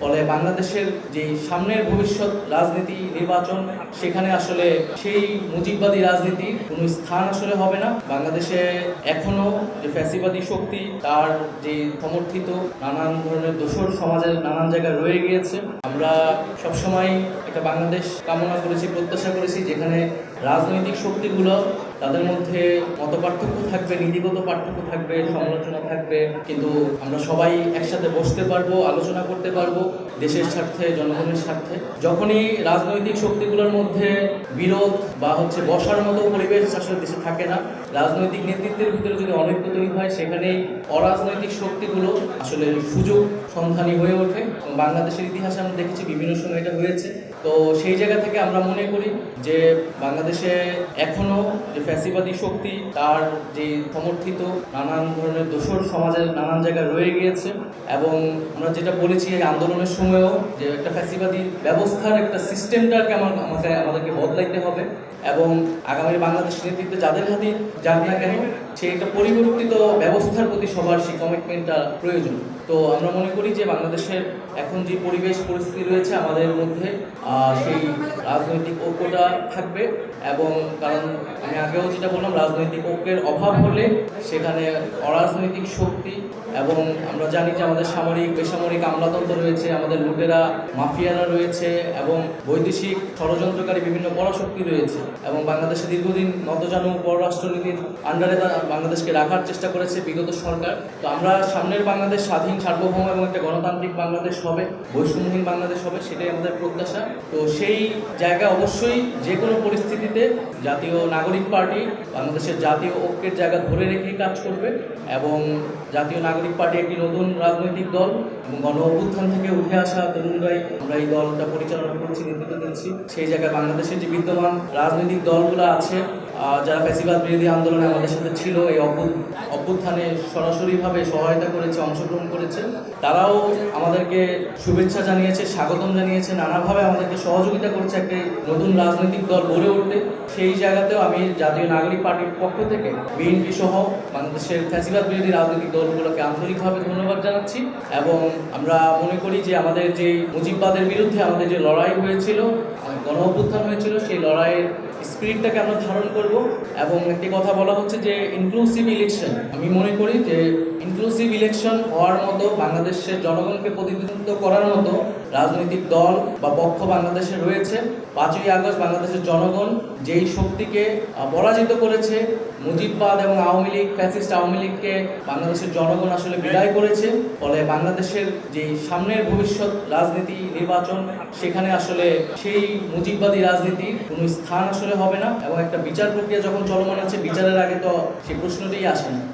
ফলে বাংলাদেশের যে সামনের ভবিষ্যৎ রাজনীতি নির্বাচন, সেখানে আসলে সেই মুজিববাদী রাজনীতির কোনো স্থান আসলে হবে না। বাংলাদেশে এখনও যে ফ্যাসিবাদী শক্তি, তার যে সমর্থিত নানান ধরনের দোষর সমাজের নানান জায়গায় রয়ে গিয়েছে। আমরা সবসময় একটা বাংলাদেশ কামনা করেছি, প্রত্যাশা করেছি, যেখানে রাজনৈতিক শক্তিগুলো তাদের মধ্যে মত পার্থক্য থাকবে, নীতিগত পার্থক্য থাকবে, সমালোচনা থাকবে, কিন্তু আমরা সবাই একসাথে বসতে পারব, আলোচনা করতে পারব দেশের স্বার্থে, জনগণের স্বার্থে। যখনই রাজনৈতিক শক্তিগুলোর মধ্যে বিরোধ বা হচ্ছে বসার মতো পরিবেশ আসলে দেশে থাকে না, রাজনৈতিক নেতৃত্বের ভিতরে যদি অনৈক্য তৈরি হয়, সেখানেই অরাজনৈতিক শক্তিগুলো আসলে সুযোগ সন্ধানী হয়ে ওঠে। বাংলাদেশের ইতিহাসে আমরা দেখেছি বিভিন্ন সময় এটা হয়েছে। তো সেই জায়গা থেকে আমরা মনে করি যে বাংলাদেশে এখনও যে ফ্যাসিবাদী শক্তি, তার যে সমর্থিত নানান ধরনের দোষর সমাজের নানান জায়গায় রয়ে গিয়েছে এবং আমরা যেটা বলেছি এই আন্দোলনের সময়ও যে একটা ফ্যাসিবাদী ব্যবস্থার একটা সিস্টেমটাকে আমার, আমাকে, আমাদেরকে বদলাইতে হবে এবং আগামী বাংলাদেশ নেতৃত্বে যাদের হাতে যাক না কেন, সেই একটা পরিবর্তিত ব্যবস্থার প্রতি সবার সেই কমিটমেন্টটা প্রয়োজন। তো আমরা মনে করি যে বাংলাদেশের এখন যে পরিবেশ, পরিস্থিতি রয়েছে আমাদের মধ্যে সেই রাজনৈতিক ঐক্যটা থাকবে এবং কারণ আমি আগেও যেটা বললাম, রাজনৈতিক ঐক্যের অভাব হলে সেখানে অরাজনৈতিক শক্তি এবং আমরা জানি যে আমাদের সামরিক, বেসামরিক আমলাতন্ত্র রয়েছে, আমাদের লুটেরা, মাফিয়ারা রয়েছে এবং বৈদেশিক ষড়যন্ত্রকারী বিভিন্ন পরাশক্তি রয়েছে এবং বাংলাদেশে দীর্ঘদিন নতজানু পররাষ্ট্রনীতির আন্ডারে বাংলাদেশকে রাখার চেষ্টা করেছে বিগত সরকার। তো আমরা সামনের বাংলাদেশ স্বাধীন সার্বভৌম এবং একটা গণতান্ত্রিক বাংলাদেশ হবে, বৈষম্যহীন বাংলাদেশ হবে, সেটাই আমাদের প্রত্যাশা। তো সেই জায়গা অবশ্যই যে কোনো পরিস্থিতিতে জাতীয় নাগরিক পার্টি বাংলাদেশের জাতীয় ঐক্যের জায়গা ধরে রেখে কাজ করবে এবং জাতীয় নাগরিক পার্টি একটি নতুন রাজনৈতিক দল এবং গণ অভ্যুত্থান থেকে উঠে আসা তরুণরাই আমরা এই দলটা পরিচালনা করছি নেতৃত্ব দিচ্ছি। সেই জায়গায় বাংলাদেশের যে বিদ্যমান রাজনৈতিক দলগুলো আছে যারা ফ্যাসিবাদ বিরোধী আন্দোলনে আমাদের সাথে ছিল, এই অভ্যু- অভ্যুত্থানে সরাসরিভাবে সহায়তা করেছে, অংশগ্রহণ করেছে, তারাও আমাদেরকে শুভেচ্ছা জানিয়েছে, স্বাগতম জানিয়েছে, নানাভাবে আমাদেরকে সহযোগিতা করছে একটি নতুন রাজনৈতিক দল গড়ে উঠতে। সেই জায়গাতেও আমি জাতীয় নাগরিক পার্টির পক্ষ থেকে বিএনপি সহ বাংলাদেশের ফ্যাসিবাদ বিরোধী রাজনৈতিক দলগুলোকে আন্তরিকভাবে ধন্যবাদ জানাচ্ছি এবং আমরা মনে করি যে আমাদের যে মুজিববাদের বিরুদ্ধে আমাদের যে লড়াই হয়েছিল গণ অভ্যুত্থান হয়েছিল, সেই লড়াইয়ের স্পিরিটটাকে আমরা ধারণ করব? এবং একটি কথা বলা হচ্ছে যে ইনক্লুসিভ ইলেকশন আমি মনে করি যে ইনক্লুসিভ ইলেকশন হওয়ার মতো বাংলাদেশের জনগণকে প্রতিনিধিত্ব করার মতো রাজনৈতিক দল বা পক্ষ বাংলাদেশে রয়েছে। পাঁচই আগস্ট বাংলাদেশের জনগণ যেই শক্তিকে পরাজিত করেছে, মুজিববাদ এবং আওয়ামী লীগ, ফ্যাসিস্ট আওয়ামী লীগকে বাংলাদেশের জনগণ আসলে বিদায় করেছে। ফলে বাংলাদেশের যে সামনের ভবিষ্যৎ রাজনীতি, নির্বাচন, সেখানে আসলে সেই মুজিববাদী রাজনীতির কোনো স্থান আসলে হবে না এবং একটা বিচার প্রক্রিয়া যখন চলমান আছে, বিচারের আগে তো সেই প্রশ্নটিই আসে না।